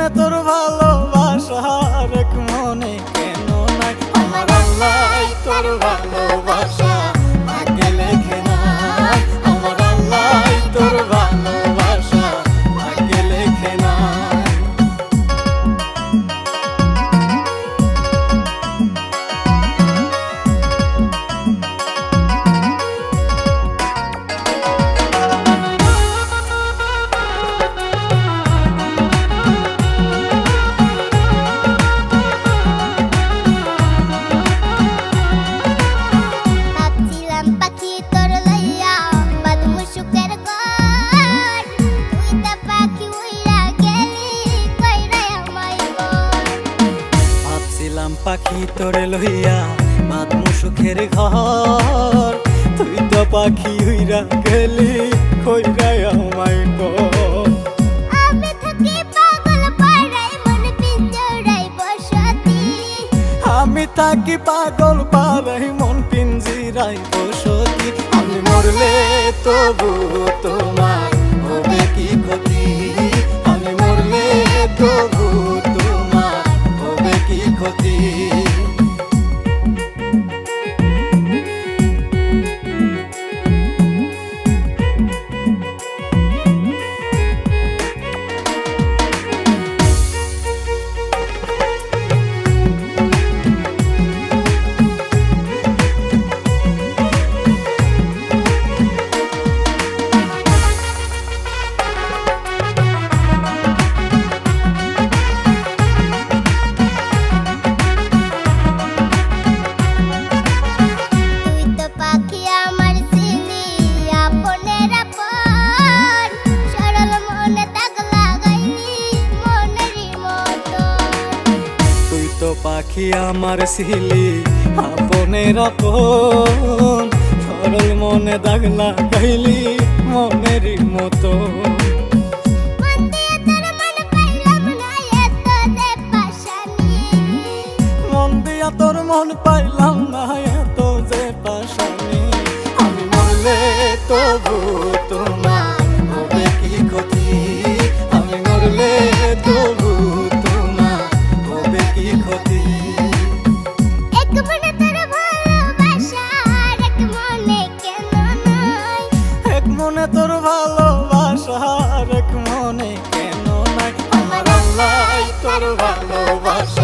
মনে তোর ভালোবাসা রেখ মনে কেন নাই? আমার আল্লাহ তোর ভালোবাসা। পাখি তোরে লইয়া বাঁধমু সুখের ঘর। তুই তো পাখি হইরা গেলি কইরা আমায় কর আমি থাকি পাগল মন পারাই মন পিঞ্জিরাই বসতি। আমি মরলে তবু তোমার ক্ষতি পাখি আমার সিলি আপনের আপন সরল মনে দাগ লাগাইলি মনেরই মতো। মন দিয়া তোর মন পাইলাম না এত যে পাশানি। আমি মরলে তবু তোমার হবে কি ক্ষতি? আমি মরলে তবু তোমার ভালোবাসা